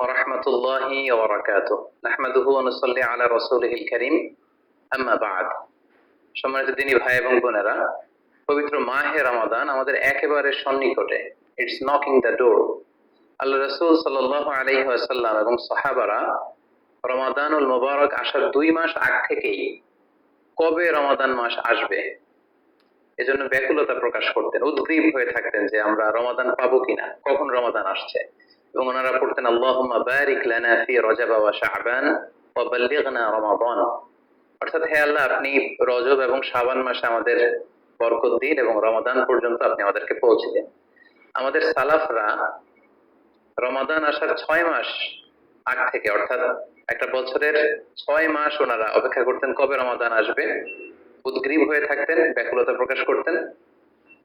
ورحمة الله وبركاته نحمده ونصلي على رسوله الكريم أما بعد সম্মানিত দিনী ভাই এবং বোনেরা পবিত্র মাহে রমাদান আমাদের একেবারে সন্নিকটে it's knocking the door Allah রসুল সাল্লাহ আলাইহি ওয়াসাল্লাম এবং সাহাবারা রমাদানুল মোবারক আসার দুই মাস আগ থেকেই কবে রমাদান মাস আসবে এজন্য ব্যাকুলতা প্রকাশ করতেন উদ্গ্রীব হয়ে থাকতেন যে আমরা রমাদান পাবো কিনা কখন রমাদান আসছে এবং ওনারা পড়তেন, আল্লাহুম্মা বারিক লানা ফি রজব ওয়া শাবান ওয়া বাল্লিগনা রমাদান। অর্থাৎ হে আল্লাহ, আপনি রজব এবং শাবান মাসে আমাদের বরকত দিন এবং রমাদান পর্যন্ত আপনি আমাদেরকে পৌঁছে দেন। আমাদের সালাফরা রমাদান আসার ছয় মাস আগ থেকে, অর্থাৎ একটা বছরের ছয় মাস ওনারা অপেক্ষা করতেন কবে রমাদান আসবে। উদ্গ্রীব হয়ে থাকতেন, ব্যাকুলতা প্রকাশ করতেন।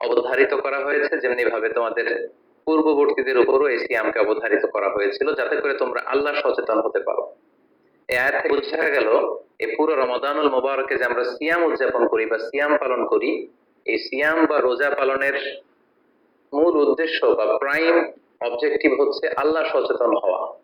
অবধারিত করা হয়েছে যেমনি ভাবে তোমাদের পূর্ববর্তীদের উপরও এই সিয়ামকে অবধারিত করা হয়েছিল, যাতে করে তোমরা আল্লাহ সচেতন হতে পারো। এই থেকে বোঝা গেল, এই পুরো রমাদানুল মোবারকে যে আমরা সিয়াম উদযাপন করি বা সিয়াম পালন করি, এই সিয়াম বা রোজা পালনের মূল উদ্দেশ্য বা প্রাইম অবজেক্টিভ হচ্ছে আল্লাহ সচেতন হওয়া।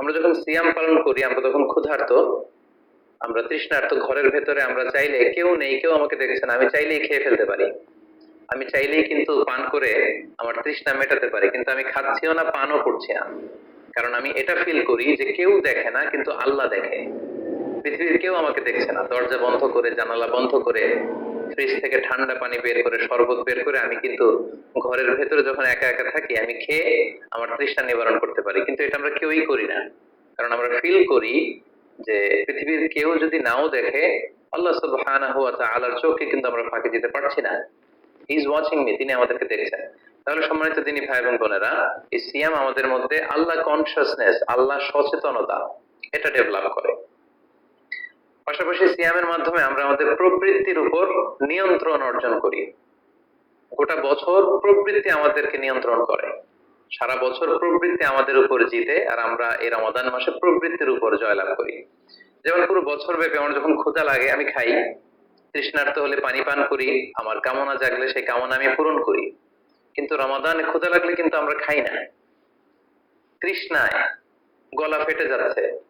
আমরা যখন সিয়াম পালন করি, আমরা তখন ক্ষুধার্ত। আমরা তৃষ্ণার্ত ঘরের ভেতরে আমরা চাইলে কেউ নেই, কেউ আমাকে দেখছে না। আমি চাইলেই খেয়ে ফেলতে পারি। আমি চাইলেই কিন্তু পান করে আমার তৃষ্ণা মেটাতে পারি, কিন্তু আমি খাচ্ছিও না, পানও করছি না। কারণ আমি এটা ফিল করি যে কেউ দেখে না, কিন্তু আল্লাহ দেখে। পৃথিবীর কেউ আমাকে দেখছে না। দরজা বন্ধ করে, জানালা বন্ধ করে ফ্রিজ থেকে ঠান্ডা পানি বের করে, শরবত বের করে আমি কিন্তু ঘরের ভেতরে যখন একা একা থাকি, আমি খেয়ে আমার তৃষ্ণা নিবারণ করতে পারি। কিন্তু এটা আমরা কেউই করি না। কারণ আমরা ফিল করি যে পৃথিবীর কেউ যদি নাও দেখে, আল্লাহ সুবহানাহু ওয়া তাআলার চোখে কিন্তু আমরা ফাঁকি দিতে পারছি না। ইজ ওয়াচিং মি তিনি আমাদেরকে দেখছেন। তাহলে সম্মানিত তিনি ভাই এবং বোনেরা, এই সিয়াম আমাদের মধ্যে আল্লাহ কনসিয়াসনেস আল্লাহ সচেতনতা, এটা ডেভেলপ করে। পাশাপাশি সিয়ামের মাধ্যমে আমরা আমাদের প্রবৃত্তির উপর নিয়ন্ত্রণ অর্জন করি। গোটা বছর প্রবৃত্তি আমাদেরকে নিয়ন্ত্রণ করে। সারা বছর প্রবৃত্তি আমাদের উপর জিতে আর আমরা এই রমাদান মাসে প্রবৃত্তির উপর জয়লাভ করি। যেমন পুরো বছর ব্যাপী আমার যখন ক্ষুধা লাগে, আমি খাই। তৃষ্ণার্ত হলে পানি পান করি, আমার কামনা জাগলে সেই কামনা আমি পূরণ করি। কিন্তু রমাদানে ক্ষুধা লাগলে কিন্তু আমরা খাই না। তৃষ্ণায় গলা ফেটে যাচ্ছে।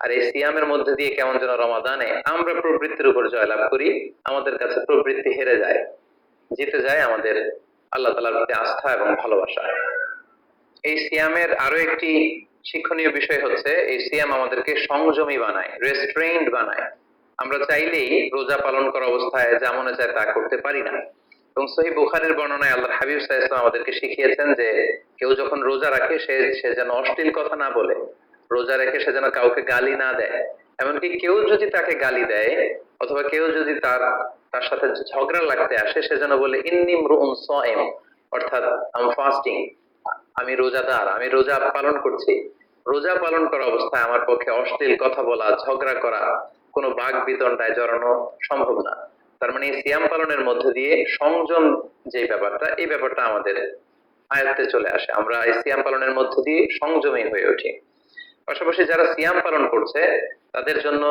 আর এই সিয়ামের মধ্যে দিয়ে কেমন যেন রমাদানে আমরা প্রবৃত্তির উপর জয়লাভ করি, আমাদের কাছে প্রবৃত্তি হেরে যায়, জিতে যায় আমাদের আল্লাহ তালার প্রতি আস্থা এবং ভালোবাসা। এই সিয়ামের আরও একটি শিক্ষণীয় বিষয় হচ্ছে, এই সিয়াম আমাদেরকে সংযমী বানায় রেস্ট্রেইনড বানায়। আমরা চাইলেই রোজা পালন করা অবস্থায় যা মনে চায় তা করতে পারি না। এবং সহি বুখারের বর্ণনায় আল্লাহ হাবিব সাহেব আমাদেরকে শিখিয়েছেন যে, কেউ যখন রোজা রাখে, সে সে যেন অশ্লীল কথা না বলে। রোজা রেখে সে যেন কাউকে গালি না দেয়। এমনকি কেউ যদি তাকে গালি দেয়, অথবা কেউ যদি তার তার সাথে ঝগড়া লাগতে আসে, সে যেন বলে ইন্নিম রুম সয়েম অর্থাৎ আম ফাস্টিং আমি রোজাদার আমি রোজা পালন করছি রোজা পালন করা অবস্থায় আমার পক্ষে অশ্লীল কথা বলা, ঝগড়া করা, কোনো বাঘ বিতণ্ডায় জড়ানো সম্ভব না। তার মানে সিয়াম পালনের মধ্য দিয়ে সংযম যে ব্যাপারটা, এই ব্যাপারটা আমাদের আয়ত্তে চলে আসে। আমরা এই সিয়াম পালনের মধ্য দিয়ে সংযমী হয়ে উঠি। পাশাপাশি যারা সিয়াম পালন করছে, তাদের জন্য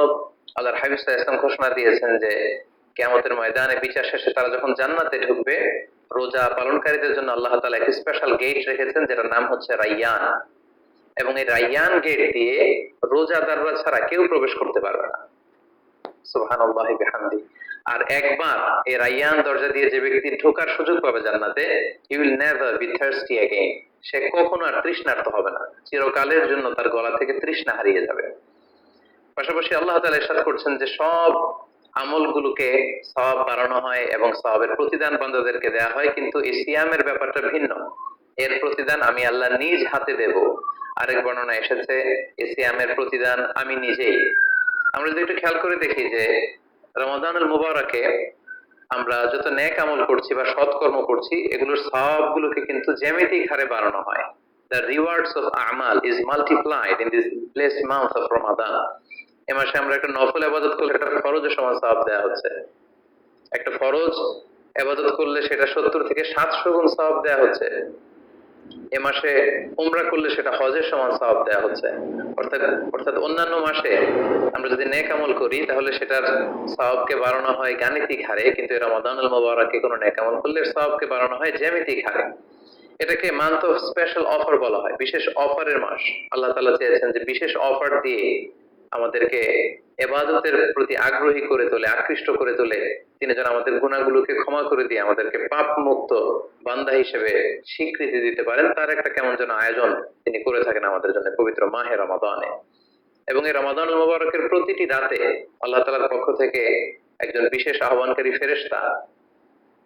আল্লাহর হাবিব ওয়াসাল্লাম ঘোষণা দিয়েছেন যে, কিয়ামতের ময়দানে বিচার শেষে তারা যখন জান্নাতে ঢুকবে, রোজা পালনকারীদের জন্য আল্লাহ তাআলা একটি স্পেশাল গেট রেখেছেন, যেটার নাম হচ্ছে রাইয়ান। এবং এই রাইয়ান গেট দিয়ে রোজাদাররা ছাড়া কেউ প্রবেশ করতে পারবে না। আর একবার এই রাইয়ান দরজা দিয়ে যে ব্যক্তি ঢোকার সুযোগ পাবে জান্নাতে will never be thirsty again সে কখনো আর তৃষ্ণার্ত হবে না। চিরকালের জন্য তার গলা থেকে তৃষ্ণা হারিয়ে যাবে। পাশাপাশি আল্লাহ তাআলা ইরশাদ করছেন যে সব আমলগুলোকে সওয়াব বাড়ানো হয় এবং সওয়াবের প্রতিদান বান্দাদেরকে দেওয়া হয়, কিন্তু এই সিয়ামের ব্যাপারটা ভিন্ন। এর প্রতিদান আমি আল্লাহ নিজ হাতে দেব। আরেক বর্ণনা এসেছে এই সিয়ামের প্রতিদান আমি নিজেই। আমরা যদি একটু খেয়াল করে দেখি যে রমাদানুল মুবারকে আমরা যত ন্যাক আমল করছি বা সৎকর্ম করছি, এগুলোর সবগুলোকে কিন্তু জ্যামিতিক হারে বাড়ানো হয়। The rewards of Amal is multiplied in this blessed month of Ramadan এ মাসে আমরা একটা নফল আবাদত করলে একটা ফরজের সমান সাপ দেওয়া হচ্ছে। একটা ফরজ আবাদত করলে সেটা সত্তর থেকে সাতশো গুণ সাপ দেওয়া হচ্ছে। এ মাসে উমরা করলে সেটা হজের সমান সওয়াব দেওয়া হচ্ছে। অর্থাৎ অর্থাৎ অন্যান্য মাসে আমরা যদি নেক আমল করি, তাহলে সেটার সওয়াবকে বাড়ানো হয় গাণিতিক হারে, কিন্তু এই রমাদানুল মোবারকে কোনো নেক আমল করলে সওয়াবকে বাড়ানো হয় জ্যামিতিক হারে। এটাকে মান্থ অফ স্পেশাল অফার বলা হয়, বিশেষ অফারের মাস। আল্লাহ তালা চেয়েছেন যে বিশেষ অফার দিয়ে আমাদেরকে এবাদতের প্রতি আগ্রহী করে তোলে, আকৃষ্ট করে তোলে। তিনি যেন আমাদের গুণাগুলোকে ক্ষমা করে দিয়ে আমাদেরকে পাপ মুক্ত বান্দা হিসেবে স্বীকৃতি দিতে পারেন, তার একটা কেমন যেন আয়োজন তিনি করে থাকেন আমাদের জন্য পবিত্র মাহে রমাদানে। এবং এই রমাদান মুবারকের প্রতিটি রাতে আল্লাহ তাআলার পক্ষ থেকে একজন বিশেষ আহ্বানকারী ফেরেশতা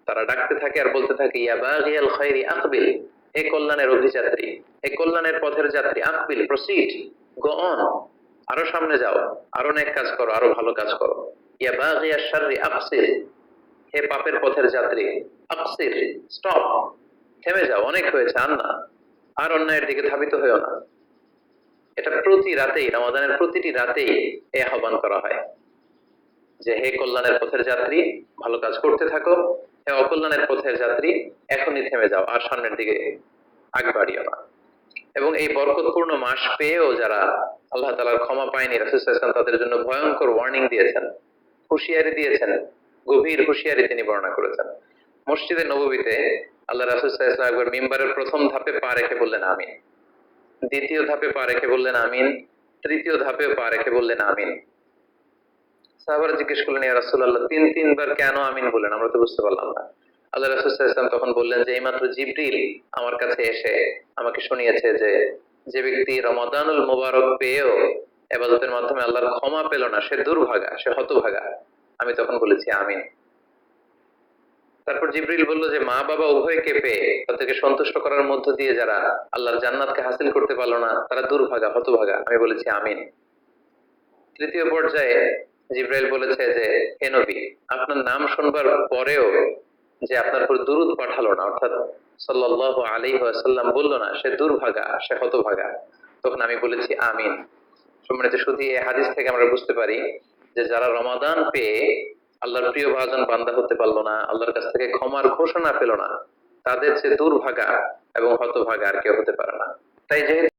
তারা ডাকতে থাকে আর বলতে থাকে, ইয়া বাগিয়াল খায়রি আকবিল। হে কল্যাণের অভিযাত্রী, হে কল্যাণের পথের যাত্রী, আকবিল, প্রসিড, গো অন। আরও সামনে যাও, আরও নেক কাজ করো, আরও ভালো কাজ করো। ইয়া বাগিয়া শাররি আকসির, হে পাপের পথের যাত্রী, আকসির, স্টপ, থেমে যাও, অনেক হয়েছে, আর না, আর অন্যায়ের দিকে ধাবিত হয়েও না। এটা প্রতি রাতেই, রমাদানের প্রতিটি রাতেই এই আহ্বান করা হয়। যে হে কল্যাণের পথের যাত্রী, ভালো কাজ করতে থাকো। হে অকল্যাণের পথের যাত্রী, এখনই থেমে যাও, আর সামনের দিকে আগ বাড়িও না। এবং এই বরকতপূর্ণ মাস পেয়েও যারা আল্লাহ তালার ক্ষমা পায়নি রাসুলাম তাদের জন্য ভয়ঙ্কর ওয়ার্নিং দিয়েছেন, হুঁশিয়ারি দিয়েছেন, গভীর হুঁশিয়ারি তিনি বর্ণনা করেছেন। মসজিদে নববীতে আল্লাহ রাসুলাম একবার মিম্বারের প্রথম ধাপে পা রেখে বললেন, আমিন। দ্বিতীয় ধাপে পা রেখে বললেন, আমিন। তৃতীয় ধাপে পা রেখে বললেন, আমিন। সাহাবারা জিজ্ঞেস করলেন, ইয়া রাসূলুল্লাহ, তিন তিনবার কেন আমিন বললেন? আমরা তো বুঝতে পারলাম না। আল্লাহ রাসূল সাল্লাল্লাহু তখন বললেন যে, এইমাত্র জিবরিল আমার কাছে এসে আমাকে শুনিয়েছে যে যে ব্যক্তি রমাদানুল মুবারক পেয়েও ইবাদতের মাধ্যমে আল্লাহর ক্ষমা পেল না, সে দুর্ভাগা, সে হতভাগা। আমি তখন বলেছি, আমিন। তারপর জিবরিল বলল যে, মা বাবা উভয়কে পেয়ে তাদেরকে সন্তুষ্ট করার মধ্য দিয়ে যারা আল্লাহর জান্নাতকে হাসিল করতে পারল না, তারা দুর্ভাগা, হতভাগা। আমি বলেছি, আমিন। তৃতীয় পর্যায়ে জিব্রাইল বলেছে যে, হে নবী, আপনার নাম শুনবার পরেও যে আপনার উপর দুরুদ পাঠালো না, অর্থাৎ সাল্লাল্লাহু আলাইহি ওয়াসাল্লাম বলল না, সে দুর্ভাগা, সে হতভাগা। তখন আমি বলেছি, আমিন। সম্মানিত শুধু এই হাদিস থেকে আমরা বুঝতে পারি যে যারা রমাদান পেয়ে আল্লাহর প্রিয় ভাজন বান্দা হতে পারল না, আল্লাহর কাছ থেকে ক্ষমার ঘোষণা পেল না, তাদের যে দুর্ভাগা এবং হতভাগা আর কেউ হতে পারে না। তাই যেহেতু